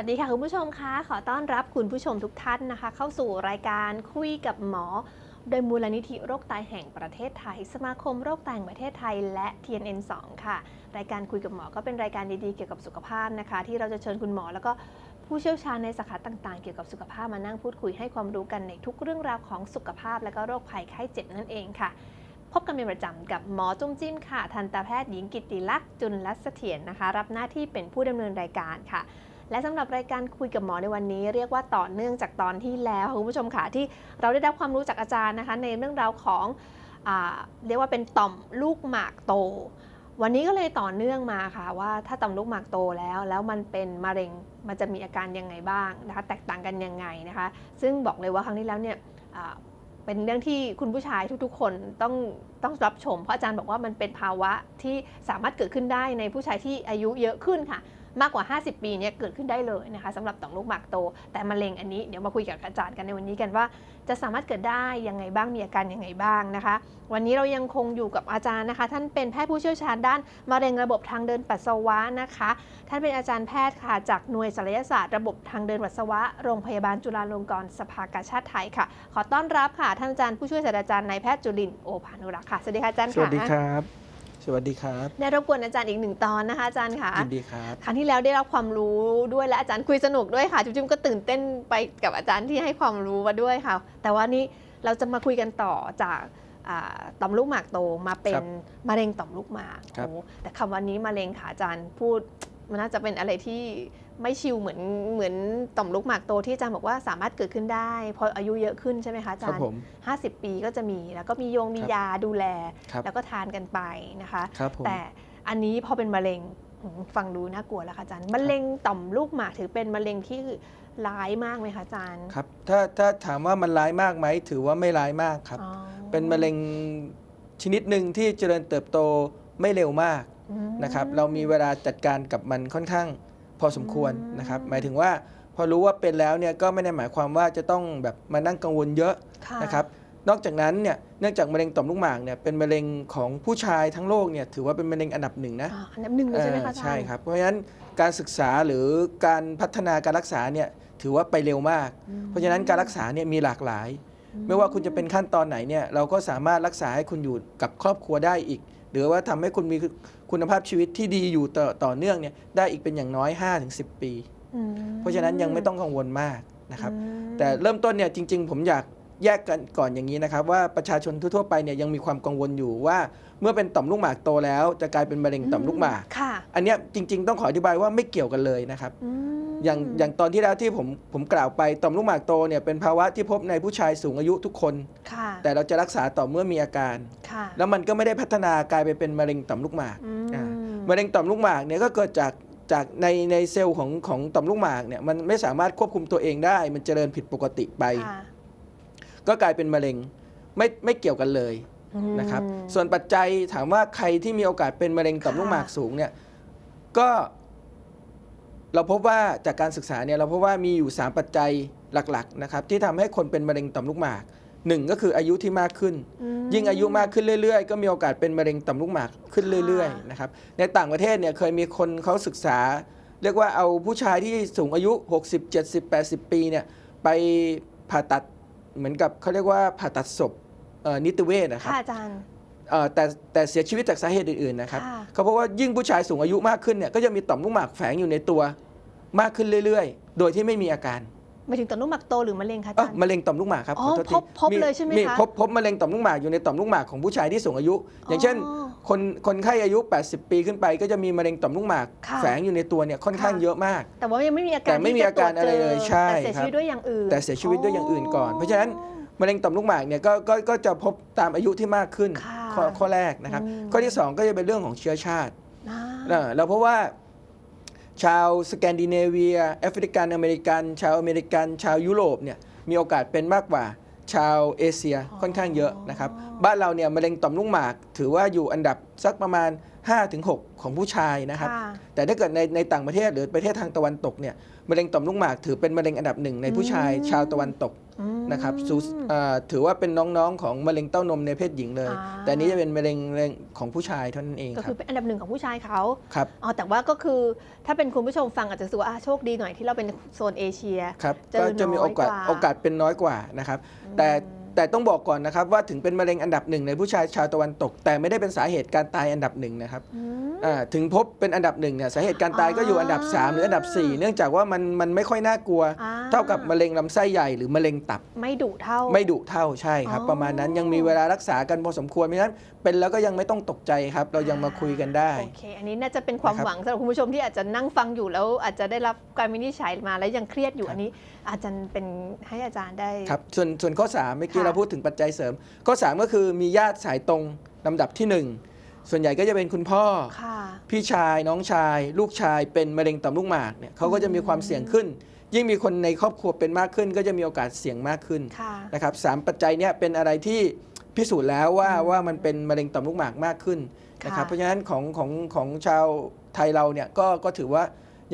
สวัสดีค่ะคุณผู้ชมคะขอต้อนรับคุณผู้ชมทุกท่านนะคะ เข้าสู่รายการคุยกับหมอ โดยมูลนิธิโรคไตแห่งประเทศไทย สมาคมโรคไตแห่งประเทศไทย และ TNN 2 ค่ะ รายการคุยกับหมอก็เป็นรายการดีๆเกี่ยวกับสุขภาพนะคะ ที่เราจะเชิญคุณหมอแล้วก็ผู้เชี่ยวชาญในสาขาต่างๆ เกี่ยวกับสุขภาพมานั่งพูดคุยให้ความรู้กันในทุกเรื่องราวของสุขภาพ และก็โรคภัยไข้เจ็บนั่นเองค่ะพบกันเป็นประจำกับหมอจุ้มจิ้มค่ะ ทันตแพทย์หญิงกิติลักษณ์จุลลักษณ์เสถียรนะคะ รับหน้าที่เป็นผู้ดำเนินรายการค่ะ และสำหรับรายการคุยกับหมอในวันนี้ เรียกว่าต่อเนื่องจากตอนที่แล้วคุณผู้ชมค่ะที่เราได้รับความรู้จากอาจารย์นะคะ ในเรื่องราวของอเรียกว่าเป็นต่อมลูกหมากโต วันนี้ก็เลยต่อเนื่องมาค่ะว่าถ้าต่อมลูกหมากโตแล้ว แล้วมันเป็นมะเร็งมันจะมีอาการยังไงบ้างนะคะ แตกต่างกันยังไงนะคะ ซึ่งบอกเลยว่าครั้งที่แล้วเนี่ยเป็นเรื่องที่คุณผู้ชายทุกๆ คนต้องต้องรับชม เพราะอาจารย์บอกว่ามันเป็นภาวะที่สามารถเกิดขึ้นได้ในผู้ชายที่อายุเยอะขึ้นค่ะ มากกว่า 50 ปีเนี่ยเกิดขึ้นได้เลยนะคะสำหรับต่อมลูกหมากโต แต่มะเร็งอันนี้เดี๋ยวมาคุยกับอาจารย์กันในวันนี้กันว่า จะสามารถเกิดได้ยังไงบ้างมีอาการยังไงบ้างนะคะ วันนี้เรายังคงอยู่กับอาจารย์นะคะ ท่านเป็นแพทย์ผู้เชี่ยวชาญด้านมะเร็งระบบทางเดินปัสสาวะนะคะ ท่านเป็นอาจารย์แพทย์ค่ะจากหน่วยศัลยศาสตร์ระบบทางเดินปัสสาวะโรงพยาบาลจุฬาลงกรณ์สภากาชาติไทยค่ะ ขอต้อนรับค่ะท่านอาจารย์ผู้ช่วยศาสตราจารย์นายแพทย์จุลินโอภานุรักษ์ค่ะสวัสดีค่ะอาจารย์สวัสดีครับ สวัสดีครับ ได้รบกวนอาจารย์อีกหนึ่งตอนนะคะอาจารย์ค่ะยินดีครับครั้งที่แล้วได้รับความรู้ด้วยและอาจารย์คุยสนุกด้วยค่ะ จุ๊มๆก็ตื่นเต้นไปกับอาจารย์ที่ให้ความรู้มาด้วยค่ะ แต่ว่านี่เราจะมาคุยกันต่อจากอ่าต่อมลูกหมากโตมาเป็ครันบมะเร็งต่อมลูกหมากครับโอ้แต่คำวันนี้มะเร็งค่ะอาจารย์พูดมันน่าจะเป็นอะไรที่ ไม่ชิลเหมือนเหมือนต่อมลูกหมากโตที่อาจารย์บอกว่าสามารถเกิดขึ้นได้พออายุเยอะขึ้นใช่ไหมคะอาครัจาบรย์ผม50ปีก็จะมีแล้วก็มีโยงมีครับยาดูแลครับแล้วก็ทานกันไปนะคะครับผมแต่อันนี้พอเป็นมะเร็งหืมฟังดูน่ากลัวแล้วค่ะอาจารย์มะเร็งต่อมลูกหมากถือเป็นมะเร็งที่ร้ายมากไหมคะอาจารย์ครับถ้าถ้าถามว่ามันร้ายมากไหมถือว่าไม่ร้ายมากครับอ๋อเป็นมะเร็งชนิดหนึ่งที่เจริญเติบโตไม่เร็วมากอืมนะครับ เรามีเวลาจัดการกับมันค่อนข้าง พอสมควรอืมนะครับ หมายถึงว่าพอรู้ว่าเป็นแล้วเนี่ยก็ไม่ได้หมายความว่าจะต้องแบบมานั่งกังวลเยอะค่ะนะครับนอกจากนั้นเนี่ยเนื่องจากมะเร็งต่อมลูกหมากเนี่ยเป็นมะเร็งของผู้ชายทั้งโลกเนี่ยถือว่าเป็นมะเร็งอันดับหนึ่งนะอ่าอันดับหนึ่งเลยใช่ไหมคะอาจารย์ใช่ครับเพราะฉะนั้นการศึกษาหรือการพัฒนาการรักษาเนี่ยถือว่าไปเร็วมากอืมเพราะฉะนั้นการรักษาเนี่ยมีหลากหลาย ไม่ว่าคุณจะเป็นขั้นตอนไหนเนี่ยเราก็สามารถรักษาให้คุณอยู่กับครอบครัวได้อีก หรือว่าทำให้คุณมี คุณภาพชีวิตที่ดีอยู่ต่อต่อเนื่องเนี่ยได้อีกเป็นอย่างน้อย 5-10 ปี อืมเพราะฉะนั้นยังไม่ต้องกังวลมากนะครับ อืมแต่เริ่มต้นเนี่ยจริง ๆ ผมอยากแยกกันก่อนอย่างนี้นะครับ ว่าประชาชนทั่วๆไปเนี่ยยังมีความกังวลอยู่ว่า เมื่อเป็นต่อมลูกหมากโตแล้ว จะกลายเป็นมะเร็งต่อมลูกหมาก ค่ะอันเนี้ยจริง ๆ ต้องขออธิบายว่าไม่เกี่ยวกันเลยนะครับ อืม อย่างอย่างตอนที่แล้วที่ผมผมกล่าวไปต่อมลูกหมากโตเนี่ยเป็นภาวะที่พบในผู้ชายสูงอายุทุกคน ค่ะ แต่เราจะรักษาต่อเมื่อมีอาการ ค่ะ แล้วมันก็ไม่ได้พัฒนากลายไปเป็นมะเร็งต่อมลูกหมากอืม อ่ามะเร็งต่อมลูกหมากเนี่ยก็เกิดจากจากในในเซลล์ของของต่อมลูกหมากเนี่ยมันไม่สามารถควบคุมตัวเองได้ มันเจริญผิดปกติไป ค่ะก็กลายเป็นมะเร็งไม่ไม่เกี่ยวกันเลยอืมนะครับส่วนปัจจัยถามว่าใครที่มีโอกาสเป็นมะเร็งต่อมลูกหมากค่ะสูงเนี่ยก็ เราพบว่าจากการศึกษาเนี่ยเราพบว่ามีอยู่ 3 ปัจจัยหลักๆนะครับที่ทำให้คนเป็นมะเร็งต่อมลูกหมากหนึ่งก็คืออายุที่มากขึ้นอืมยิ่งอายุมากขึ้นเรื่อยๆ ก็มีโอกาสเป็นมะเร็งต่อมลูกหมากขึ้นเรื่อยค่ะๆนะครับในต่างประเทศเนี่ยเคยมีคนเขาศึกษา เรียกว่าเอาผู้ชายที่สูงอายุ 60 70 80 ปีเนี่ยไปผ่าตัดเหมือนกับเขาเรียกว่าผ่าตัดศพเอ่อนิติเวชนะครับค่ะอาจารย์ เอ่อแต่แต่เสียชีวิตจากสาเหตุอื่นๆนะครับค่ะ เขาเพราะว่ายิ่งผู้ชายสูงอายุมากขึ้นเนี่ยก็จะมีต่อมลูกหมากแฝงอยู่ในตัวมากขึ้นเรื่อยๆ โดยที่ไม่มีอาการหมายถึงต่อมลูกหมากโตหรือมะเร็งคะอาเอ้าจารย์ มะเร็งต่อมลูกหมากครับอ๋อขอโทษทีพบพบเลยใช่ไหมคะพบพบมะเร็งต่อมลูกหมากอยู่ในต่อมลูกหมากของผู้ชายที่สูงอายุ อย่างเช่นอ๋อคนคนไข้อายุ 80 ปีขึ้นไป ก็จะมีมะเร็งต่อมลูกหมาก ค่ะ แฝงอยู่ในตัวเนี่ยค่อนข้างค่ะเยอะมาก แต่ว่ายังไม่มีอาการแต่ไม่มีที่จอาการตวจอะไรเลยจใช่แต่เสียครัชีบวิตด้วยอย่างอื่นแต่เสียชีวิตด้วยอย่างอื่นก่อนเพราะฉะนั้น มะเร็งต่อมลูกหมากเนี่ยก็ก็ก็จะพบตามอายุที่มากขึ้น ค่ะ ข้อข้อแรกนะครับอืมข้อที่ 2 ก็จะเป็นเรื่องของเชื้อชาติอ่าเออเราเพราะว่าชาวสแกนดิเนเวียแอฟริกันอเมริกัน ชาวอเมริกัน ชาวยุโรปเนี่ยมีโอกาสเป็นมากกว่าชาวเอเชียค่อนข้างเยอะนะครับ บ้านเราเนี่ยมะเร็งต่อมลูกหมาก ถือว่าอยู่อันดับสักประมาณ 5-6 ของผู้ชายนะครับค่ะแต่ถ้าเกิดในในต่างประเทศหรือประเทศทางตะวันตกเนี่ยมะเร็งต่อมลูกหมากถือเป็นมะเร็งอันดับหนึ่งในผู้ชายอืมชาวตะวันตกอืมนะครับสูเอ่อถือว่าเป็นน้องๆของมะเร็งเต้านมในเพศหญิงเลยอ่าแต่อันนี้จะเป็นมะเร็งมะเร็งของผู้ชายเท่านั้นเองก็คคืรัอบเป็นอันดับหนึ่งของผู้ชายเขาครับอ๋อแต่ว่าก็คือถ้าเป็นคุณผู้ชมฟังอาจจะรู้สึกว่าอะโชคดีหน่อยที่เราเป็นโซนเอเชียครับเจอก็จะมีโอกาสน้อยกว่าโอกาสเป็นน้อยกว่านะครับแต่ แต่ต้องบอกก่อนนะครับว่าถึงเป็นมะเร็งอันดับหนึ่งในผู้ชายชาวตะวันตก แต่ไม่ได้เป็นสาเหตุการตายอันดับหนึ่งนะครับ อืม อ่าถึงพบเป็นอันดับหนึ่งเนี่ยสาเหตุการตายก็อยู่อันดับอ่า3หรืออันดับ 4 เนื่องจากว่ามันมันไม่ค่อยน่ากลัว อ่เท่ากับมะเร็งลำไส้ใหญ่หรือมะเร็งตับ ไม่ดุเท่า ไม่ดุเท่าใช่ครับ อ๋อ ประมาณนั้นยังมีเวลารักษากันพอสมควรเพราะฉะนั้นเป็นแล้วก็ยังไม่ต้องตกใจครับ เรายังมาคุยกันได้ โอเค อันนี้น่าจะเป็นความนะครับหวังสำหรับคุณผู้ชมที่อาจจะนั่งฟังอยู่แล้ว อาจจะได้รับการวินิจฉัยมาแล้วยังเครียดอยู่ครับ อันนี้ อาจารย์เป็นให้อาจารย์ได้ ครับส่วนส่วนข้อ 3 เมื่อกี้ค่ะ เราพูดถึงปัจจัยเสริม ข้อ 3 ก็คือมีญาติสายตรงลำดับที่ 1 ส่วนใหญ่ก็จะเป็นคุณพ่อค่ะพี่ชายน้องชาย ลูกชายเป็นมะเร็งต่อมลูกหมากเนี่ยเขาก็จะมีความเสี่ยงขึ้น ยิ่งมีคนในครอบครัวเป็นมากขึ้น ก็จะมีโอกาสเสี่ยงมากขึ้นค่ะนะครับสามปัจจัยเนี้เป็นอะไรที่พิสูจน์แล้วว่าว่ามันเป็นมะเร็งต่อมลูกหมากมากขึ้นนะครับค่ะเพราะฉะนั้นของของของชาวไทยเราเนี่ยก็ก็ถือว่า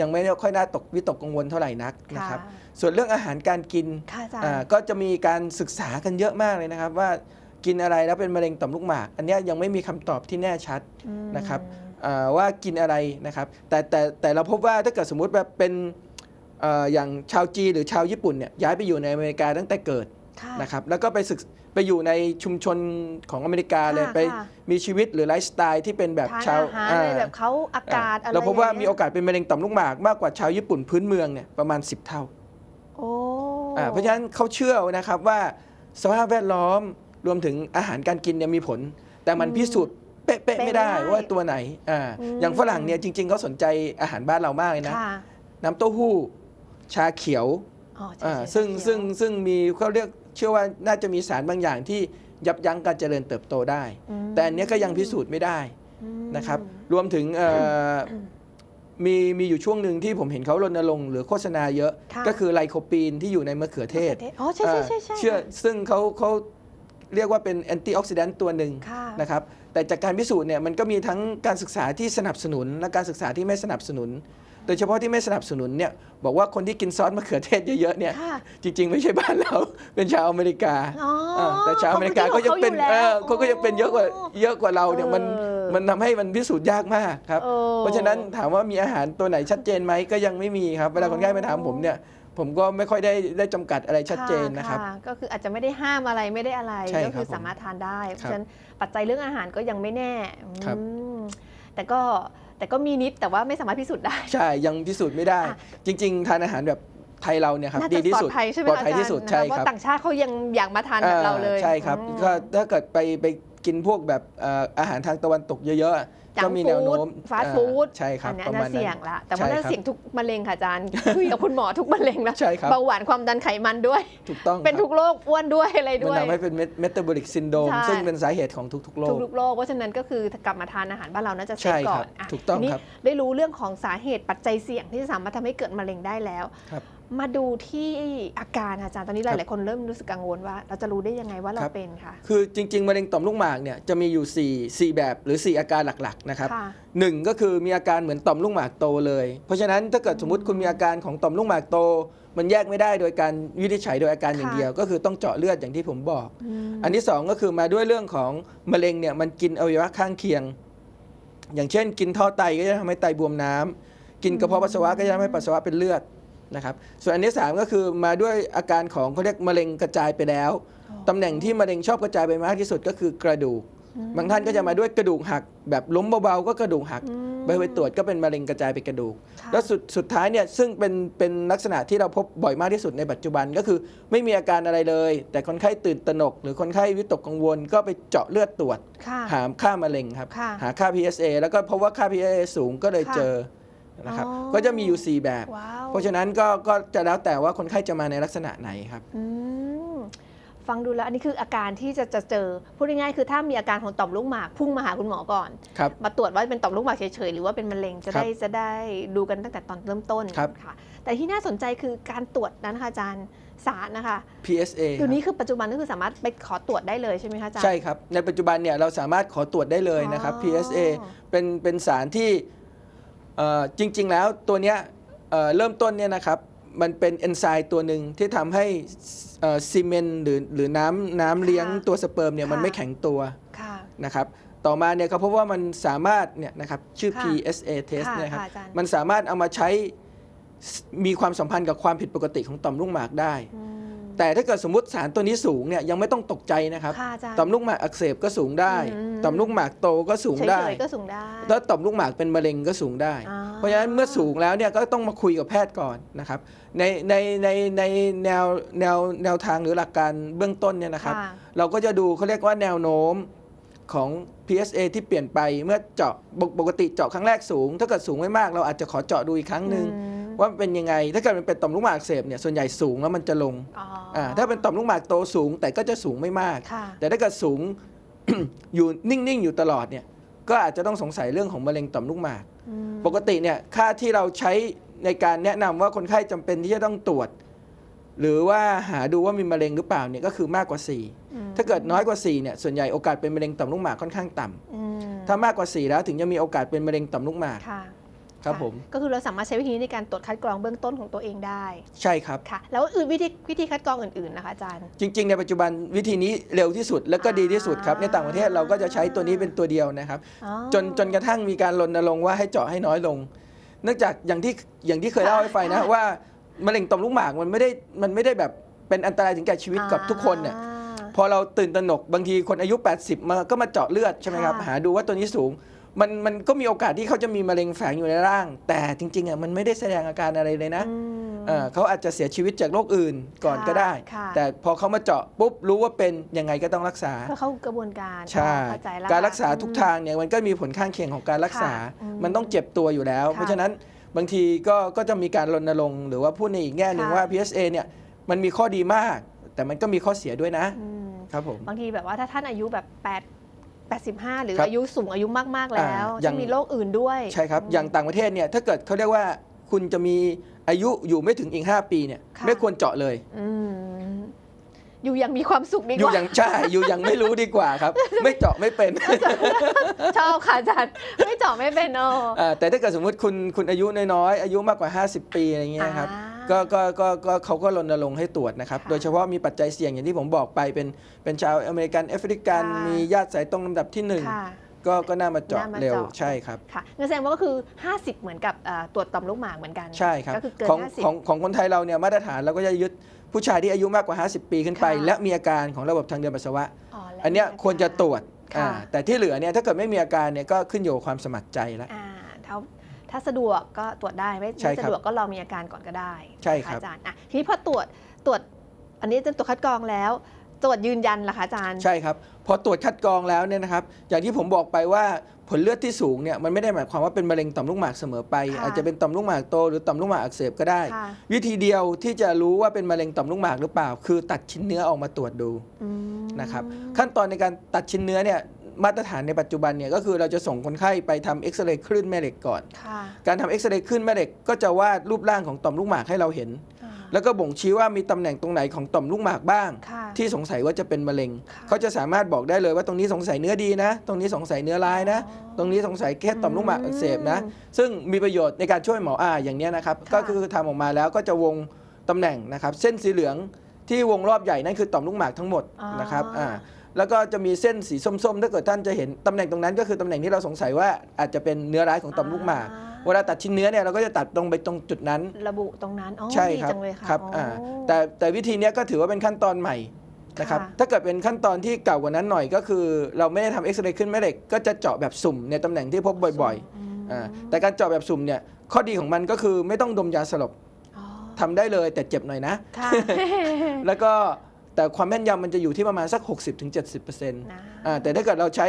ยังไม่ได้ค่อยน่าตกวิตกกังวลเท่าไหร่นักนะครับค่ะส่วนเรื่องอาหารการกินค่ะอาจารย์อ่าก็จะมีการศึกษากันเยอะมากเลยนะครับว่า กินอะไรแล้วเป็นมะเร็งต่อมลูกหมาก อันเนี้ยยังไม่มีคำตอบที่แน่ชัดอืมนะครับอ่าว่ากินอะไรนะครับ แต่แต่แต่เราพบว่าถ้าเกิดสมมุติแบบเป็นเอ่ออย่างชาวจีนหรือชาวญี่ปุ่นเนี่ยย้ายไปอยู่ในอเมริกาตั้งแต่เกิดค่ะนะครับแล้วก็ไปศึกไปอยู่ในชุมชนของอเมริกาเลยค่ะไปค่ะมีชีวิตหรือไลฟ์สไตล์ที่เป็นแบบทานชาวอาหารอ่าอะไรแบบเขาอากาศอะไรเราพบว่าอย่งมีงี้ยโอกาสเป็นมะเร็งต่อมลูกหมากมากกว่าชาวญี่ปุ่นพื้นเมืองเนี่ยประมาณ 10 เท่าโอ้อ่าเพราะฉะนั้นเขาเชื่อนะครับว่าสภาพแวดล้อม รวมถึงอาหารการกินเนี่ยมีผล แต่มันพิสูจน์เป๊ะๆไม่ได้ว่าตัวไหนอ่าอย่างฝรั่งเนี่ยจริงๆเขาสนใจอาหารบ้านเรามากเลยนะค่ะน้ำเต้าหู้ ชาเขียวอ๋อใช่อ่าใช่ซึ่งเขียวซึ่งซึ่งมีเขาเรียกเชื่อว่าน่าจะมีสารบางอย่างที่ยับยั้งการเจริญเติบโตได้อืมแต่อันเนี้ยก็ยังพิสูจน์ไม่ได้อืมนะครับ รวมถึงเอ่ออมีมีอยู่ช่วงหนึ่งที่ผมเห็นเขารณรงค์หรือโฆษณาเยอะค่ะก็คือไลโคปีนที่อยู่ในมะเขือเทศ อ๋อใช่ใช่ใช่ใช่เชื่อซึ่งเขาเขา เรียกว่าเป็นแอนตี้ออกซิแดนต์ตัวหนึ่งค่ะนะครับแต่จากการพิสูจน์เนี่ยมันก็มีทั้งการศึกษาที่สนับสนุน และการศึกษาที่ไม่สนับสนุน โดยเฉพาะที่ไม่สนับสนุนเนี่ยบอกว่าคนที่กินซอสมะเขือเทศเยอะๆเนี่ยค่ะจริง ๆ ไม่ใช่บ้านเราเป็นชาวอเมริกาอ๋ออาแต่ชาวอเมริกาก็ยังเป็นขาเออยู่อแล้วเขาก็ยังเป็นเยอะกว่าเยอะกว่าเราเนี่ยมันเออมันทำให้มันพิสูจน์ยากมากครับออเพราะฉะนั้นถามว่ามีอาหารตัวไหนชัดเจนไหมก็ยังไม่มีครับเวลาคนไข้มาถามผมเนี่ย ผมก็ไม่ค่อยได้ได้จำกัดอะไรชัดเจนนะครับ ก็คืออาจจะไม่ได้ห้ามอะไรไม่ได้อะไร ใช่ก็ครับคือสามารถทานได้เพครับราะฉะนั้นปัจจัยเรื่องอาหารก็ยังไม่แน่ครับ อืมแต่ก็แต่ก็มีนิดแต่ว่าไม่สามารถพิสูจน์ได้ ใช่ยังพิสูจน์ไม่ได้ อะ จริง ๆ ทานอาหารแบบไทยเราเนี่ยครับน่าดีจะที่ปลอสุดดภัยใช่ไหมปลอดภัยอาจารย์ที่สุดนะะใช่เพครับราะต่างชาติเขายังอยากมาทานแบบเราเลยอ่ใช่ครับอืม ก็ถ้าเกิดไปไปกินพวกแบบเอ่ออาหารทางตะวันตกเยอะๆอะ จังก็มีแนวโน้มฟาสต์ฟู้ดอ่าใช่ครับอันเนี้ยประน่ามาณนั้เสี่ยงนละแต่ว่าใช่น่าครับเสี่ยงทุกมะเร็งค่ะอาจารย์คุยกับคุณหมอทุกมะเร็งนะใช่ครับเบาหวานความดันไขมันด้วย ถูกต้องเป็นครับทุกโรคอ้วนด้วยอะไรมันด้วยทำให้เป็นเมตาบอลิกซินโดมใช่ซึ่งเป็นสาเหตุของทุกๆโรคทุกๆโรคเพราะฉะนั้นก็คือกลับมาทานอาหารบ้านเราน่าจะเซใช่ฟก่คอรันบอะถูกต้องทีนี้ครับได้รู้เรื่องของสาเหตุปัจจัยเสี่ยงที่จะสามารถทำให้เกิดมะเร็งได้แล้วครับ มาดูที่อาการค่ะอาจารย์ตอนนี้หลาย ๆ คนเริ่มรู้สึกกังวลว่า เราจะรู้ได้ยังไงว่าเราครับเป็นค่ะ คือจริง ๆ มะเร็งต่อมลูกหมากเนี่ยจะมีอยู่ 4 4 แบบหรือ 4 อาการหลัก ๆ นะครับค่ะหนึ่งก็คือมีอาการเหมือนต่อมลูกหมากโตเลย เพราะฉะนั้นถ้าเกิดสมมติคุณมีอาการของต่อมลูกหมากโต มันแยกไม่ได้โดยการวินิจฉัยโดยอาการอย่างค่ะเดียว ก็คือต้องเจาะเลือดอย่างที่ผมบอกมอันที่สองก็คือมาด้วยเรื่องของมะเร็งเนี่ยมันกินอวัยวะข้างเคียง อย่างเช่น กินท่อไตก็จะทำให้ไตบวมน้ำกินกระเพาะปัสสาวะก็จะทำให้ปัสสาวะเป็นเลือด นะครับส่วนอันที่สามก็คือมาด้วยอาการของเขาเรียกมะเร็งกระจายไปแล้วตำแหน่งที่มะเร็งชอบกระจายไปมากที่สุดก็คือกระดูกอืมบางท่านก็จะมาด้วยกระดูกหัก แบบล้มเบาๆก็กระดูกหักอืมไปไปตรวจก็เป็นมะเร็งกระจายไปกระดูกค่ะแล้วสุดสุดท้ายเนี่ยซึ่งเป็นเป็นลักษณะที่เราพบบ่อยมากที่สุดในปัจจุบันก็คือไม่มีอาการอะไรเลย แต่คนไข้ตื่นตระหนก หรือคนไข้วิตกกังวล ก็ไปเจาะเลือดตรวจค่ะหาค่ามะเร็งครับค่ะหาค่า PSA แล้วก็เพราะว่าค่า PSA สูงก็เลยค่ะเจอ นะครับอ๋อก็จะมีอยู่ 4 แบบว้าวเพราะฉะนั้นก็ก็จะแล้วแต่ว่าคนไข้จะมาในลักษณะไหนครับอืมฟังดูแล้วอันนี้คืออาการที่จะจะเจอพูดง่ายๆคือถ้ามีอาการของต่อมลูกหมากพุ่งมาหาคุณหมอก่อนครับมาตรวจว่าเป็นต่อมลูกหมากเฉยๆหรือว่าเป็นมะเร็งจะครับได้จะได้ดูกันตั้งแต่ตอนเริ่มต้นครับค่ะ แต่ที่น่าสนใจคือการตรวจนั้นค่ะอาจารย์สารนะคะ PSA เดี๋ยวคนี้รับคือปัจจุบันก็คือสามารถไปขอตรวจได้เลยใช่ไหมคะอาจารย์ใช่ครับในปัจจุบันเนี่ยเราสามารถขอตรวจได้เลยนะครับอ๋อ PSA เป็นเป็นสารที่เอ่อ จริง ๆ แล้วตัวเนี้ยเอ่อเริ่มต้นเนี่ยนะครับมันเป็นเอนไซม์ตัวหนึ่งที่ทำให้เอ่อซีเมนต์หรือหรือน้ำน้ำเลี้ยงตัวสเปิร์มเนี่ยมันไม่แข็งตัวค่ะ นะครับต่อมาเนี่ยเขาพบว่ามันสามารถเนี่ยนะครับชื่อ ค่ะ PSA test ค่ะเนยครับค่ะอาจารย์ มันสามารถเอามาใช้มีความสัมพันธ์กับความผิดปกติของต่อมลูกหมากได้ อืม แต่ถ้าเกิดสมมติสารตัวนี้สูงเนี่ยยังไม่ต้องตกใจนะครับค่ะอาจารย์ต่อมลูกหมากอักเสบก็สูงได้อืม ต่อมลูกหมากโตก็สูงเฉได้ยๆก็สูงได้ แล้วต่อมลูกหมากเป็นมะเร็งก็สูงได้ อ่า เพราะฉะนั้นเมื่อสูงแล้วเนี่ยก็ต้องมาคุยกับแพทย์ก่อนนะครับ ในในในในแนวแนวแนวทางหรือหลักการเบื้องต้นเนี่ยนะครับค่ะเราก็จะดูเขาเรียกว่าแนวโน้ม ของ PSA ที่เปลี่ยนไปเมื่อเจาะปกปกติเจาะครั้งแรกสูง ถ้าเกิดสูงไม่มากเราอาจจะขอเจาะดูอีกครั้งหนึ่งอืมว่ามันเป็นยังไง ถ้าเกิดมันเป็นต่อมลูกหมากอักเสบเนี่ยส่วนใหญ่สูงแล้วมันจะลงอ๋อออ่าถ้าเป็นต่อมลูกหมากโตสูง แต่ก็จะสูงไม่มากค่ะแต่ถ้าเกิดสูง อยู่นิ่งๆอยู่ตลอดเนี่ยก็อาจจะต้องสงสัยเรื่องของมะเร็งต่อมลูกหมากอืมปกติเนี่ยค่าที่เราใช้ในการแนะนำว่าคนไข้จำเป็นที่จะต้องตรวจ หรือว่าหาดูว่ามีมะเร็งหรือเปล่าเนี่ยก็คือมากกว่า4อืมถ้าเกิดน้อยกว่า4เนี่ยส่วนใหญ่โอกาสเป็นมะเร็งต่อมลูกหมากค่อนข้างต่ำอืมถ้ามากกว่า 4 แล้วถึงจะมีโอกาสเป็นมะเร็งต่อมลูกหมากค่ะครับะผมก็คือเราสามารถใช้วิธีนี้ในการตรวจคัดกรองเบื้องต้นของตัวเองได้ ใช่ครับค่ะ แล้วอื่นวิธีวิธีคัดกรองอื่นๆนะคะอาจารย์ จริง ๆ ในปัจจุบันวิธีนี้เร็วที่สุดและก็ดีที่สุดครับอ่าในต่างประเทศเราก็จะใช้ตัวนี้เป็นตัวเดียวนะครับอ๋อจนจนกระทั่งมีการรณรงค์ว่าให้เจาะให้น้อยลง เนื่องจากอย่างที่อย่างที่เคยเล่าให้ฟังนะค่ะว่า มะเร็งต่อมลูกหมากมันไม่ได้มันไม่ได้แบบเป็นอันตรายถึงแก่ชีวิตกับทุกคนเนี่ยอ่าพอเราตื่นตระหนกบางทีคนอายุ 80 มาก็มาเจาะเลือดใช่ไหมครับค่ะหาดูว่าตัวนี้สูง มันมันก็มีโอกาสที่เขาจะมีมะเร็งแฝงอยู่ในร่าง แต่จริงๆอะมันไม่ได้แสดงอาการอะไรเลยนะอืมเอ่อเขาอาจจะเสียชีวิตจากโรคอื่นก่อนค่ะก็ได้ค่ะแต่พอเขามาเจาะปุ๊บรู้ว่าเป็นยังไงก็ต้องรักษาเพื่อเข้ากระบวนการใช่เข้าใจแล้วการรักษาค่ะทุกทางเนี่ยมันก็มีผลข้างเคียงของการรักษาค่ะอืมมันต้องเจ็บตัวอยู่แล้วค่ะเพราะฉะนั้น บางทีก็ก็จะมีการรณรงค์หรือว่าพูดในอีกแง่หนึ่งค่ะ ว่า PSA เนี่ยมันมีข้อดีมาก แต่มันก็มีข้อเสียด้วยนะ อืมครับผม บางทีแบบว่าถ้าท่านอายุแบบ8 85 หรือครับอายุสูงอายุมากๆแล้วอ่ายัจะงมีโรคอื่นด้วยใช่ครับมอย่างต่างประเทศเนี่ยถ้าเกิดเขาเรียกว่าคุณจะมีอายุอยู่ไม่ถึงอีก 5 ปีเนี่ยค่ะ ไม่ควรเจาะเลย อืม อยู่อยังมีความสุขดีอกยู่ว่า อย่างใช่อยู่อย่างไม่รู้ดีกว่าครับ ไม่เจาะไม่เป็น ชอบค่ะอาจารย์ ไม่เจาะไม่เป็นโออ่าแต่ถ้าเกิดสมมุติคุณคุณอายุน้อยๆอายุมากกว่า 50 ปีอะไรเงี้ยครับอ่า ก็ก็ก็ก็เขาก็รณรงค์ให้ตรวจนะครับ ค่ะโดยเฉพาะมีปัจจัยเสี่ยงอย่างที่ผมบอกไปเป็นเป็นชาวอเมริกันแอฟริกันค่ะ มีญาติสายตรงลำดับที่หนึ่งค่ะ ก็ก็น่ามาเจาะน่ามาเร็วเจาะ ใช่ครับ ค่ะงั้นแสดงว่าก็คือ 50 เหมือนกับเอ่อตรวจต่อมลูกหมากเหมือนกัน ใช่ครับก็คือเกินของ50 ของของคนไทยเราเนี่ยมาตรฐานเราก็จะยึด ผู้ชายที่อายุมากกว่า 50 ปีขึ้นไป ค่ะ และมีอาการของระบบทางเดินปัสสาวะ และอันเนี้ยมีาควรจะตรวจค่ะ อ่าแต่ที่เหลือเนี่ยถ้าเกิดไม่มีอาการเนี่ยก็ขึ้นอยู่กับความสมัครใจแล้ว อ่าถ้าถ้าสะดวกก็ตรวจได้ไม่ใช่ไม่ครับสะดวกก็รอมีอาการก่อนก็ได้ใช่ครับนะะอาจารย์อะทีนี้พอตรวจตรวจ อันนี้จะตรวจคัดกรองแล้ว ตรวจยืนยันล่ะคะอาจารย์ ใช่ครับพอตรวจคัดกรองแล้วเนี่ยนะครับ อย่างที่ผมบอกไปว่าผลเลือดที่สูงเนี่ยมันไม่ได้หมายความว่าเป็นมะเร็งต่อมลูกหมากเสมอไป ค่ะอาจจะเป็นต่อมลูกหมากโตหรือต่อมลูกหมากอักเสบก็ได้ ค่ะ วิธีเดียวที่จะรู้ว่าเป็นมะเร็งต่อมลูกหมากหรือเปล่า คือตัดชิ้นเนื้อออกมาตรวจดูอืม นะครับ ขั้นตอนในการตัดชิ้นเนื้อเนี่ยมาตรฐานในปัจจุบันเนี่ยก็คือเราจะส่งคนไข้ไปทำเอ็กซเรย์คลื่นแม่เหล็กก่อน ค่ะ การทำเอ็กซเรย์คลื่นแม่เหล็กก็จะวาดรูปร่างของต่อมลูกหมากให้เราเห็นอ่า แล้วก็บ่งชี้ว่ามีตำแหน่งตรงไหนของต่อมลูกหมากบ้าง ค่ะที่สงสัยว่าจะเป็นมะเร็งค่ะเขาจะสามารถบอกได้เลยว่าตรงนี้สงสัยเนื้อดีนะ ตรงนี้สงสัยเนื้อร้ายนะ อ๋อตรงนี้สงสัยแค่ต่อมลูกหมากอักเสบนะ อืมซึ่งมีประโยชน์ในการช่วยหมออาอย่างเนี้ยนะครับ ค่ะ ก็คือทำออกมาแล้วก็จะวงตำแหน่งนะครับ เส้นสีเหลืองที่วงรอบใหญ่นั่นคือต่อมลูกหมากทั้งหมดนะครับอ่า อ่า แล้วก็จะมีเส้นสีส้มๆ ถ้าเกิดท่านจะเห็นตำแหน่งตรงนั้นก็คือตำแหน่งที่เราสงสัยว่าอาจจะเป็นเนื้อร้ายของต่อมลูกหมาก เวลาตัดชิ้นเนื้อเนี่ยเราก็จะตัดตรงไปตรงจุดนั้น ระบุตรงนั้นอ๋อใช่ดีครับจังเลยค่ะครับอ๋ออ่าแต่แต่วิธีเนี้ยก็ถือว่าเป็นขั้นตอนใหม่นะครับค่ะถ้าเกิดเป็นขั้นตอนที่เก่ากว่านั้นหน่อยก็คือ เราไม่ได้ทำเอ็กซเรย์ขึ้นแม่เหล็กก็จะเจาะแบบสุ่มในตำแหน่งที่พบบ่อย มๆอ่าแต่การเจาะแบบสุ่มเนี่ยข้อดีของมันก็คือไม่ต้องดมยาสลบอ๋อทำได้เลยแต่เจ็บหน่อยนะ ค่ะ แล้วก็ แต่ความแม่นยำมันจะอยู่ที่ประมาณสัก 60-70%นนะอ่าแต่ถ้าเกิดเราใช้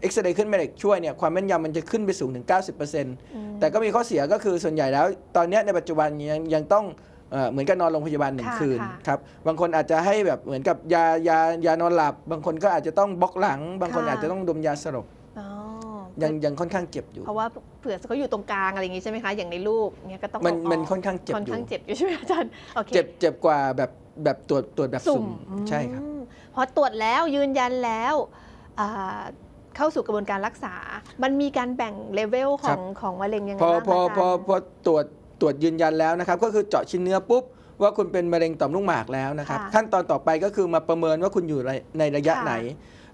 เอ็กซเรย์ขึ้นแม่เหล็กช่วยเนี่ยความแม่นยำมันจะขึ้นไปสูงถึง 90%อืมแต่ก็มีข้อเสียก็คือส่วนใหญ่แล้ว ตอนเนี้ยในปัจจุบันยังยังต้องเอ่อเหมือนกับนอนโรงพยาบาลหนึ่งค่ะคืนค่ะครับบางคนอาจจะให้แบบเหมือนกับยายายานอนหลับ บางคนก็อาจจะต้องบล็อกหลัง บางคนค่ะอาจจะต้องดมยาสลบอ๋อยังยังค่อนข้างเจ็บอยู่ เพราะว่าเผื่อเขาอยู่ตรงกลางอะไรอย่างงี้ใช่ไหมคะอย่างในรูปเนี้ยก็ต้องมันเอาออกมันค่อนข้างเจ็บค่อนอยู่ข้างเจ็บอยู่ใช่ไหมอาจารย์โอเคเจ็บเจ็บกว่าแบบ แบบตรวจตรวจแบบสุ่มใช่ครับ อืมพอตรวจแล้วยืนยันแล้วอ่าเข้าสู่กระบวนการรักษา มันมีการแบ่งเลเวลขครัอบ งของมะเร็งยังไงพอบ้างพอคะาจารย์พอพอตรวจตรวจยืนยันแล้วนะครับ ก็คือเจาะชิ้นเนื้อปุ๊บ ว่าคุณเป็นมะเร็งต่อมลูกหมากแล้วนะครับ ค่ะขั้นตอนต่อไปก็คือมาประเมินว่าคุณอยู่ในในระยะค่ะ ไหน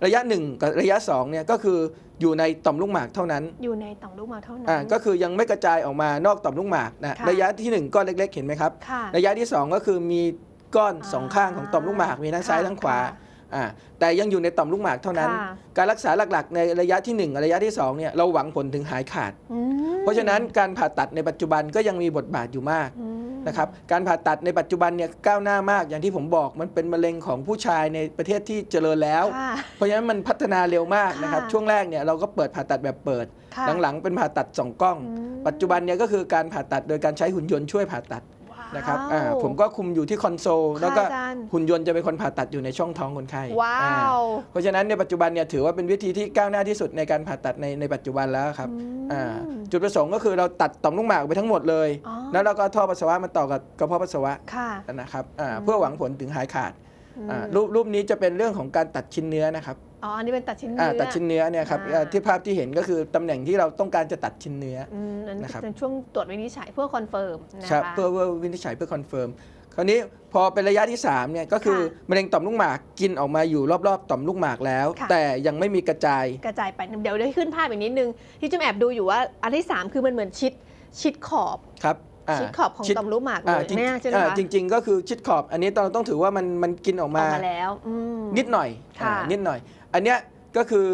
ระยะ 1 กับระยะ2เนี่ยก็คืออยู่ในต่อมลูกหมากเท่านั้นอยู่ในต่อมลูกหมากเท่านั้น อ่าก็คือยังไม่กระจายออกมานอกต่อมลูกหมากนะค่ะ ระยะที่1ก้อนเล็กๆเห็นไหมครับ ค่ะ ระยะที่ 2 ก็คือมี ก้อนสองอ่าข้างของต่อมลูกหมากมีทั้งซ้ายค่ะทั้งขวาค่ะอ่าแต่ยังอยู่ในต่อมลูกหมากเท่านั้น ค่ะ การรักษาหลักๆ ในระยะที่1กับระยะที่ 2 เนี่ยเราหวังผลถึงหายขาด อืมเพราะฉะนั้นการผ่าตัดในปัจจุบันก็ยังมีบทบาทอยู่มากอืม นะครับการผ่าตัดในปัจจุบันเนี่ยก้าวหน้ามากอย่างที่ผมบอกมันเป็นมะเร็งของผู้ชายในประเทศที่เจริญแล้ว ค่ะ เพราะฉะนั้นมันพัฒนาเร็วมากนะครับค่ะ ช่วงแรกเนี่ยเราก็เปิดผ่าตัดแบบเปิด ค่ะ หลังๆเป็นผ่าตัดสองกล้อง อืม ปัจจุบันเนี่ยก็คือการผ่าตัดโดยการใช้หุ่นยนต์ช่วยผ่าตัดว้าว นะครับอ่าผมก็คุมอยู่ที่คอนโซลค่ะแล้วก็อาจารย์หุ่นยนต์จะเป็นคนผ่าตัดอยู่ในช่องท้องคนไข้ว้าอ่าวเพราะฉะนั้นในปัจจุบันเนี่ยถือว่าเป็นวิธีที่ก้าวหน้าที่สุดในการผ่าตัดในในปัจจุบันแล้วครับอืมอ่าจุดประสงค์ก็คือเราตัดต่อมลูกหมากออกไปทั้งหมดเลย อ๋อแล้วเราก็เอาท่อปัสสาวะมาต่อกับกระเพาะปัสสาวะค่ะนะครับอ่าอืมเพื่อหวังผลถึงหายขาดอืมอ่ารูปรูปนี้จะเป็นเรื่องของการตัดชิ้นเนื้อนะครับ อ๋อ อันนี้เป็นตัดชิ้นเนื้อ่าอ ตัดชิ้นเนื้อเนี่ยครับอ่าอ่าที่ภาพที่เห็นก็คือตำแหน่งที่เราต้องการจะตัดชิ้นเนื้อ อืมอันนี้นะครับ เป็นช่วงตรวจวินิจฉัยเพื่อคอนเฟิร์มนะครัคะ บเพื่อเพื่อวินิจฉัยเพื่อคอนเฟิร์มคราวนี้พอเป็นระยะที่3เนี่ยก็คือค่ะมะเร็งต่อมลูกหมากกินออกมาอยู่รอบๆ ต่อมลูกหมากแล้ว ค่ะ แต่ยังไม่มีกระจาย กระจายไปเดี๋ยวได้ขึ้นภาพอีกนิดนึง ที่จุ๊มแอบดูอยู่ว่าอันที่ 3 คือมันเหมือนชิดชิดขอบครับาชิดขอบของชิดต่อมลูกหมากเลอ่ายจริงเนี่ยใช่ไหมอ่าคะจริง ๆ ก็คือชิดขอบ อันนี้เราต้องถือว่ามันมันกินออกอมาอกมาแล้วอืม นิดหน่อยค่ะ อ่านิดหน่อย อันเนี้ยก็คือ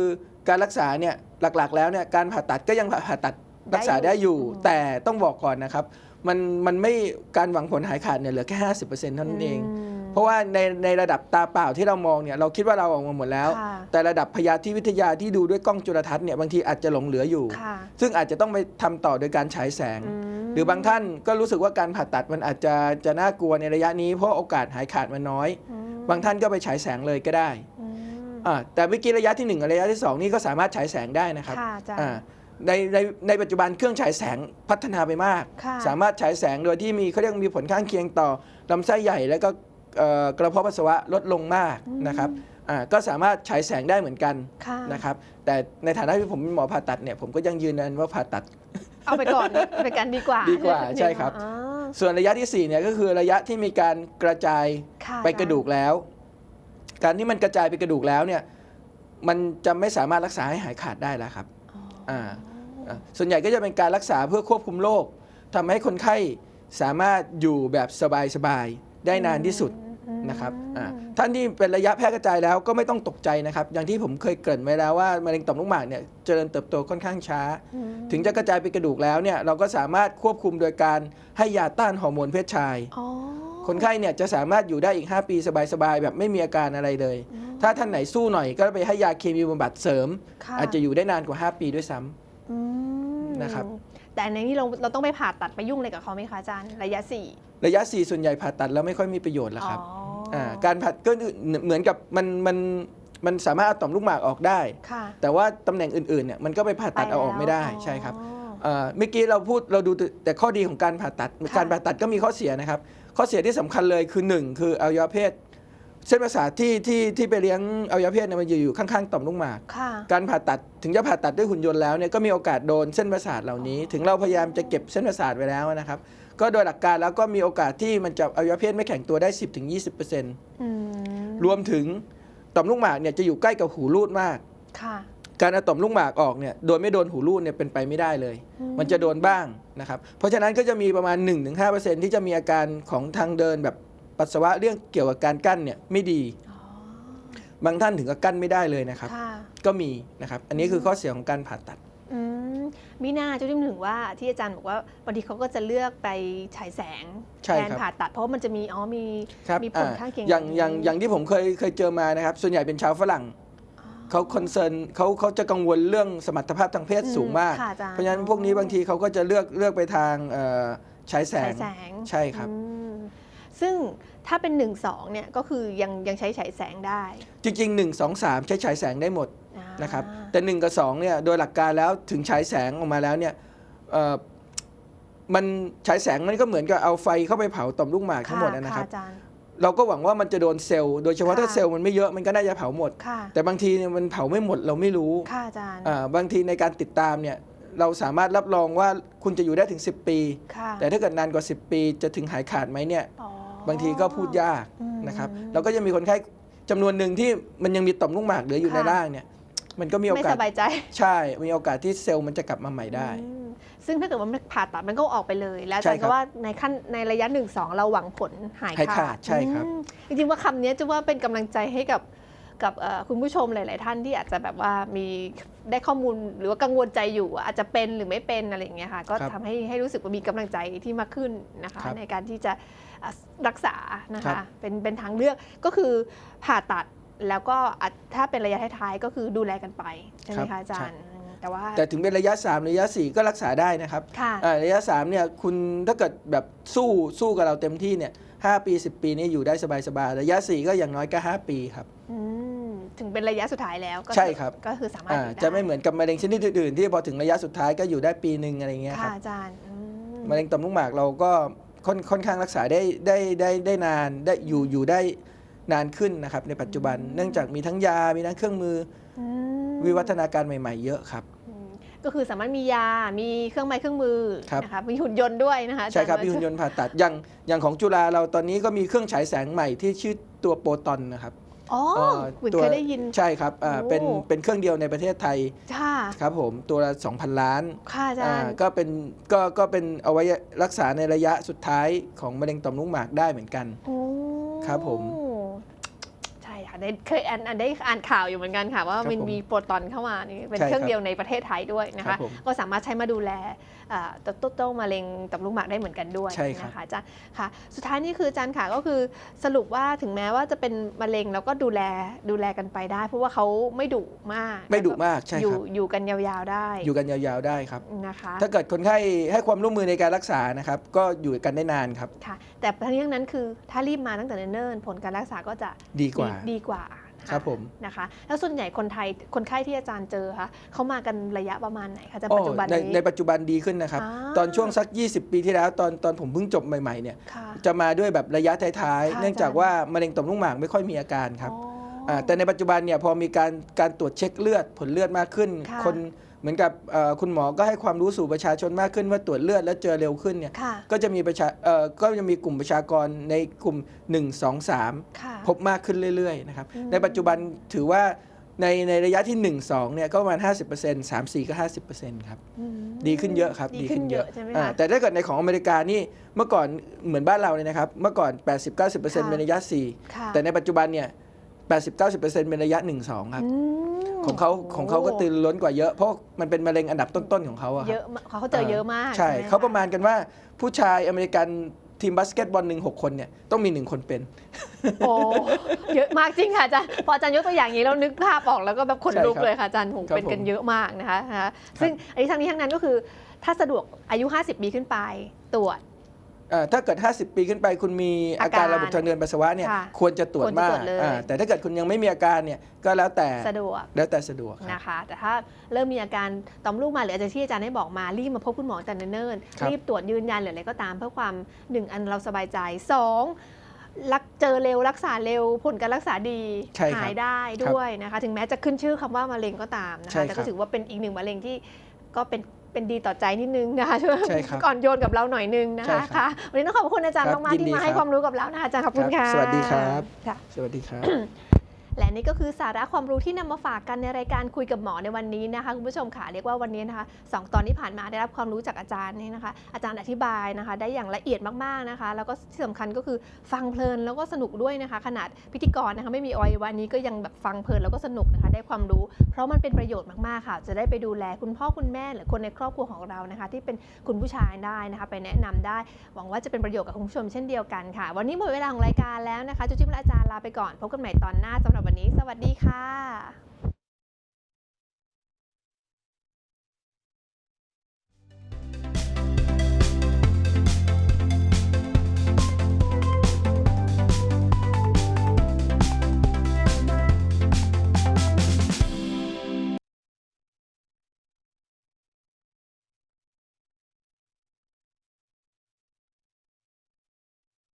การรักษาเนี่ยหลักๆ แล้วเนี่ยการผ่าตัดก็ยังผ่าตัดรักษาได้อยู่ แต่ต้องบอกก่อนนะครับ มันมันไม่การหวังผลหายขาดเนี่ยเหลือแค่ 50%เท่านั้นเองมเพราะว่าในในระดับตาเปล่าที่เรามองเนี่ยเราคิดว่าเราออกมาหมดแล้วค่ะแต่ระดับพยาธิวิทยาที่ดูด้วยกล้องจุลทรรศน์เนี่ยบางทีอาจจะหลงเหลืออยู่ค่ะซึ่งอาจจะต้องไปทำต่อโดยการฉายแสงอืมหรือบางท่านก็รู้สึกว่าการผ่าตัดมันอาจจะจะน่ากลัวในระยะนี้เพราะโอกาสหายขาดมันน้อยอืมบางท่านก็ไปฉายแสงเลยก็ได้อืมอ่า แต่เมื่อกี้ระยะที่ 1 กับระยะที่ 2 นี่ก็สามารถฉายแสงได้นะครับค่ะอาจารอ่าย์ในในในปัจจุบันเครื่องฉายแสงพัฒนาไปมากค่ะสามารถฉายแสงโดยที่มีเขาเรียกมีผลข้างเคียงต่อลำไส้ใหญ่แล้วก็เอ่อกระเพาะปัสสาวะลดลงมากอืมนะครับอ่าก็สามารถฉายแสงได้เหมือนกันค่ะนะครับ แต่ในฐานะที่ผมเป็นหมอผ่าตัดเนี่ยผมก็ยังยืนยันว่าผ่าตัด เอาไปก่อนเอาไปกันดีกว่า ดีกว่าใช่ครับอ๋อส่วนระยะที่4เนี่ยก็คือระยะที่มีการกระจายค่ะไปกระดูกแล้ว การที่มันกระจายไปกระดูกแล้วเนี่ยมันจะไม่สามารถรักษาให้หายขาดได้แล้วครับอ๋ออ่าอะส่วนใหญ่ก็จะเป็นการรักษาเพื่อควบคุมโรคทำให้คนไข้สามารถอยู่แบบสบายๆได้นานที่สุดอืมนะครับอ่าท่านที่เป็นระยะแพร่กระจายแล้วก็ไม่ต้องตกใจนะครับ อย่างที่ผมเคยเกริ่นไว้แล้วว่ามะเร็งต่อมลูกหมากเนี่ยเจริญเติบโตค่อนข้างช้าอืมถึงจะกระจายไปกระดูกแล้วเนี่ยเราก็สามารถควบคุมโดยการให้ยาต้านฮอร์โมนเพศชายอ๋อ คนไข้เนี่ยจะสามารถอยู่ได้อีก 5 ปีสบายๆแบบไม่มีอาการอะไรเลย ถ้าท่านไหนสู้หน่อยก็ไปให้ยาเคมีบำบัดเสริม ค่อาจจะอยู่ได้นานกว่า 5 ปีด้วยซ้ำ อืมนะครับ แต่ในนี้เราเราต้องไปผ่าตัดไปยุ่งอะไรกับเขาไหมคะอาจารย์ระยะสี่ระยะ 4 ส่วนใหญ่ผ่าตัดแล้วไม่ค่อยมีประโยชน์แล้วครับอ๋ออ่าการผ่าก็เหมือนกับมันมันมันสามารถเอาต่อมลูกหมากออกได้ ค่ะแต่ว่าตำแหน่งอื่นๆเนี่ยมันก็ไปผ่าตัดเอาออกไม่ได้ปแล้วใช่ครับ อ๋อ เอ่อเมื่อกี้เราพูดเราดูแต่ข้อดีของการผ่าตัด ค่ะ การผ่าตัดก็มีข้อเสียนะครับ ข้อเสียที่สำคัญเลยคือ 1 คืออวัยวะเพศเส้นประสาทที่ที่ที่ไปเลี้ยงอวัยวะเพศเนี่ยมันอยู่อยู่ข้างๆ ต่อมลูกหมากค่ะการผ่าตัดถึงจะผ่าตัดด้วยหุ่นยนต์แล้วเนี่ยก็มีโอกาสโดนเส้นประสาทเหล่านี้ ถึงเราพยายามจะเก็บเส้นประสาทไว้แล้วนะครับ ก็โดยหลักการแล้วก็มีโอกาสที่มันจะอวัยวะเพศไม่แข็งตัวได้ 10-20%อืมรวมถึงต่อมลูกหมากเนี่ยจะอยู่ใกล้กับหูรูดมากค่ะ การเอาต่อมลูกหมากออกเนี่ยโดยไม่โดนหูรูดเนี่ยเป็นไปไม่ได้เลยอืมมันจะโดนบ้างนะครับเพราะฉะนั้นก็จะมีประมาณ 1-5%ที่จะมีอาการของทางเดินแบบปัสสาวะเรื่องเกี่ยวกับการกั้นเนี่ยไม่ดีอ๋อบางท่านถึงกับกั้นไม่ได้เลยนะครับค่ะก็มีนะครับ อันนี้คือข้อเสียของการผ่าตัดอืมมีหน้าจะถึงว่าที่อาจารย์บอกว่าบางทีเขาก็จะเลือกไปฉายแสงใช่แทครับนผ่าตัด เพราะว่ามันจะมีอ๋อมีครับมีผลอ่าข้างเคียงอย่างแบบนี้อย่างอย่างที่ผมเคยเคยเจอมานะครับ ส่วนใหญ่เป็นชาวฝรั่งอ๋อ เขาคอนเซิร์นเขาเขาจะกังวลเรื่องสมรรถภาพทางเพศอืมสูงมาก ค่ะอาจารย์ เพราะฉะนั้นพวกนี้บางทีเขาก็จะเลือกเลือกไปทางเอ่อฉายแสฉางยแสงใช่ครับ อืมซึ่งถ้าเป็น1นสองเนี่ยก็คือยังยังใช้ฉายแสงได้จริงๆ 1 2 3 ใช้ฉายแสงได้หมดอ่า นะครับแต่ 1 กับ2เนี่ยโดยหลักการแล้วถึงฉายแสงออกมาแล้วเนี่ยเอ่อมันฉายแสงมันก็เหมือนกับเอาไฟเข้าไปเผาต่อมลูกหมากทั้งหมดค่ะนะครับ อาจารย์ เราก็หวังว่ามันจะโดนเซลล์โดยเฉพาะค่ะถ้าเซลล์มันไม่เยอะมันก็น่าจะเผาหมดค่ะแต่บางทีเนี่ยมันเผาไม่หมดเราไม่รู้ค่ะอาจารย์อ่าบางทีในการติดตามเนี่ยเราสามารถรับรองว่าคุณจะอยู่ได้ถึง 10 ปีค่ะแต่ถ้าเกิดนานกว่า 10 ปีจะถึงหายขาดไหมเนี่ยอ๋อบางทีก็พูดยากอืมนะครับเราก็จะมีคนไข้จำนวนหนึ่งที่มันยังมีต่อมลูกหมากเหลืออยู่ในค่ะร่างเนี่ยมันก็มีโอไม่กาสสบายใจใช่ มีโอกาสที่เซลล์มันจะกลับมาใหม่ได้อืม ซึ่งถ้าเกิดว่ามันผ่าตัดมันก็ออกไปเลย แล้วอาใช่จารย์ครัก็บว่าในขั้นในระยะหนึ่งสองเราหวังผลหายหายขาขาดดใช่ครับ อืมจริงๆว่าคำนี้จะว่าเป็นกำลังใจให้กับกับเอ่อคุณผู้ชมหลาย ๆ ท่านที่อาจจะแบบว่ามีได้ข้อมูลหรือว่ากังวลใจอยู่ว่าอาจจะเป็นหรือไม่เป็นอะไรอย่างเงี้ยค่ะ ก็ครับทำให้ให้รู้สึกว่ามีกำลังใจที่มากขึ้นนะคะ ครับในการที่จะอะรักษานะครัคะ บ เป็นเป็นทางเลือกก็คือผ่าตัดแล้วก็อาจถ้าเป็นระยะท้ายๆก็คือดูแลกันไปใช่ไหมคะอาจารย์อืม แต่ว่า แต่ถึงเป็นระยะ 3 ระยะ 4 ก็รักษาได้นะครับค่ะ อ่าระยะ3เนี่ยคุณถ้าเกิดแบบสู้สู้กับเราเต็มที่เนี่ยหปี 10 ปีนี่อยู่ได้สบายๆระยะ 4 ก็อย่างน้อยก็ 5 ปีครับ อืมถึงเป็นระยะสุดท้ายแล้วก็ใช่ครับ ก็คือสามารถอ่าอยู่ด้จะไม่เหมือนกับมะเร็งชนิดอื่นๆที่พอถึงระยะสุดท้ายก็อยู่ได้ปีหนึ่งอะไรเงี้ยคค่ะรับอาจารย์อืมมะเร็งต่อมลูกหมากเราก็ค่อนค่อนข้างรักษาได้ได้ได้ได้นานได้อยู่อยู่ได้นานขึ้นนะครับในปัจจุบัน เนื่องจากมีทั้งยา มีทั้งเครื่องมือ อือม วิวัฒนาการใหม่ ๆ เยอะครับอืมก็คือสามารถมียา มีเครื่องไม้เครื่องมือครับนะคะมีหุ่นยนต์ด้วยนะคะอาจาใช่ครับว่ามีหุ่นยนต์ผ่าตัดอย่างอย่างของจุฬาเราตอนนี้ก็มีเครื่องฉายแสงใหม่ที่ชื่อตัวโปรตอนนะครับอ๋อเอ่อเหมือนตัวเคยได้ยินใช่ครับอ่าโอ้เป็นเป็นเครื่องเดียวในประเทศไทยค่ะครับผมตัวละ2,000 ล้านค่ะอาจาอ่ารย์ก็เป็นก็ก็เป็นเอาไว้รักษาในระยะสุดท้ายของมะเร็งต่อมลูกหมากได้เหมือนกันโอ้ครับผมใช่ค่ะ ได้เคยอ่านอ่านได้อ่านข่าวอยู่เหมือนกันค่ะ ว่าครับมันผมมีโปรตอนเข้ามานี่เป็นใช่เครื่องครับเดียวในประเทศไทยด้วยนะครัคะบผมก็สามารถใช้มาดูแลอ่าตัวโต้มะเร็งต่อมลูกหมากได้เหมือนกันด้วยใช่ครับนะคะอาจารย์ค่ะ สุดท้ายนี่คืออาจารย์ค่ะก็คือสรุปว่าถึงแม้ว่าจะเป็นมะเร็งเราก็ดูแลดูแลกันไปได้ เพราะว่าเขาไม่ดุมาก ไม่ดุมากใช่อยู่ครับอยู่กันยาวๆได้ อยู่กันยาวๆได้ครับนะคะถ้าเกิดคนไข้ให้ความร่วมมือในการรักษานะครับก็อยู่กันได้นานครับค่ะแต่ทั้งนี้ทั้งนั้นคือถ้ารีบมาตั้งแต่เนิ่นๆผลการรักษาก็จะดีกว่าดีกว่าะครับผมนะคะแล้วส่วนใหญ่คนไทยคนไข้ที่อาจารย์เจอคะเขามากันระยะประมาณไหนคะอาจารย์โอ้ปัจจุบันในนี้ในปัจจุบันดีขึ้นนะครับอ่าตอนช่วงสัก 20 ปีที่แล้วตอนตอนผมเพิ่งจบใหม่ๆเนี่ยค่ะจะมาด้วยแบบระยะท้ายค่ะๆเนื่องจากอาจารย์ว่ามะเร็งต่อมลูกหมากไม่ค่อยมีอาการครับอ๋ออ่าแต่ในปัจจุบันเนี่ยพอมีการการตรวจเช็คเลือดผลเลือดมากขึ้นค่ะคน เหมือนกับเอ่อคุณหมอก็ให้ความรู้สู่ประชาชนมากขึ้นว่าตรวจเลือดแล้วเจอเร็วขึ้นเนี่ยค่ะก็จะมีประชาเอ่อก็จะมีกลุ่มประชากรในกลุ่ม 1 2 3ค่ะพบมากขึ้นเรื่อยๆนะครับอืมในปัจจุบันถือว่าในในระยะที่ 1 2เนี่ยก็ประมาณ 50% 3 4 ก็ 50%ครับอืมดีขึ้นเยอะครับ ดีขึ้นเยอะใช่ไหมอ่าคะแต่ถ้าเกิดในของอเมริกานี่เมื่อก่อนเหมือนบ้านเราเลยนะครับ เมื่อก่อน 80-90%เป็นระยะค่ะ4แต่ในปัจจุบันเนี่ย 80-90%เป็นระยะ 1 2 ครับอืม ของเขาของเขาก็ตื่นล้นกว่าเยอะเพราะมันเป็นมะเร็งอันดับต้นๆของเขาอะคเยรับอะมากเขาเจอเยอะมากใช่ไหคเขาประมาณกันว่าผู้ชายอเมริกันทีมบาสเกตบอลหนึ่งหกคนเนี่ยต้องมีหนึ่งคนเป็น โอ้เยอะมากจริงค่ะอาจารย์พออาจารย์ยกตัวอย่างนี้เรานึกภาพออกแล้วก็แบบขนลุกใช่ครับเลยค่ะอาจารย์โหครับเป็นกันผมเยอะมากนะคะนะคะซึ่งอันนี้ทั้งนี้ทั้งนั้นก็คือ ถ้าสะดวกอายุ 50ปีขึ้นไปตรวจ อ่าถ้าเกิด 50 ปีขึ้นไปคุณมีอาการอาการระบบทางเดินปัสสาวะเนี่ยค่ะควรจะตรวจควรจะมาตรกวจเลย อ่าแต่ถ้าเกิดคุณยังไม่มีอาการเนี่ยก็แล้วแต่สะดวกแล้วแต่สะดวกครับ นะคะ แต่ถ้าเริ่มมีอาการต่อมลูกหมากหรืออาจจะที่อาจารย์ได้บอกมารีบมาพบคุณหมอแต่เนิ่นครับ ๆรีบตรวจยืนยันหรืออะไรก็ตามเพื่อความหนึ่งอันเราสบายใจสองรักเจอเร็วรักษาเร็วผลการรักษาดีใช่ครับหายได้ด้วยนะคะ ถึงแม้จะขึ้นชื่อคำว่ามะเร็งก็ตามนะใช่คะครับแต่ก็ถือว่าเป็นอีกหนึ่งมะเร็งที่ก็เป็น เป็นดีต่อใจนิดนึงนะคะช่วยใช่ครับก่อนโยนกับเราหน่อยนึงนะใช่คะครับค่ะวันนี้ต้องขอบคุณอาจารย์ครับมากๆยินที่ดีมาให้ครับ ความรู้กับเรานะคะอาจารย์ขอบคุณครัค่ะบสวัสดีครับ ค่ะ สวัสดีครับ และนี่ก็คือสาระความรู้ที่นำมาฝากกันในรายการคุยกับหมอในวันนี้นะคะคุณผู้ชมค่ะเรียกว่าวันนี้นะคะสองตอนที่ผ่านมาได้รับความรู้จากอาจารย์นี่นะคะ อาจารย์อธิบายนะคะ ได้อย่างละเอียดมากๆนะคะ แล้วก็ที่สำคัญก็คือฟังเพลินแล้วก็สนุกด้วยนะคะ ขนาดพิธีกรนะคะไม่มีออยวันนี้ก็ยังแบบฟังเพลินแล้วก็สนุกนะคะ ได้ความรู้ เพราะมันเป็นประโยชน์มากๆค่ะ จะได้ไปดูแลคุณพ่อคุณแม่หรือคนในครอบครัวของเรานะคะ ที่เป็นคุณผู้ชายได้นะคะ ไปแนะนำได้ หวังว่าจะเป็นประโยชน์กับคุณผู้ชมเช่นเดียวกันค่ะ วันนี้หมดเวลาของรายการแล้วนะคะจุ๊บจิ๊บและอาจารย์ลาไปก่อนพบกันใหม่ตอนหน้าสำหรับวันนี้สวัสดีค่ะ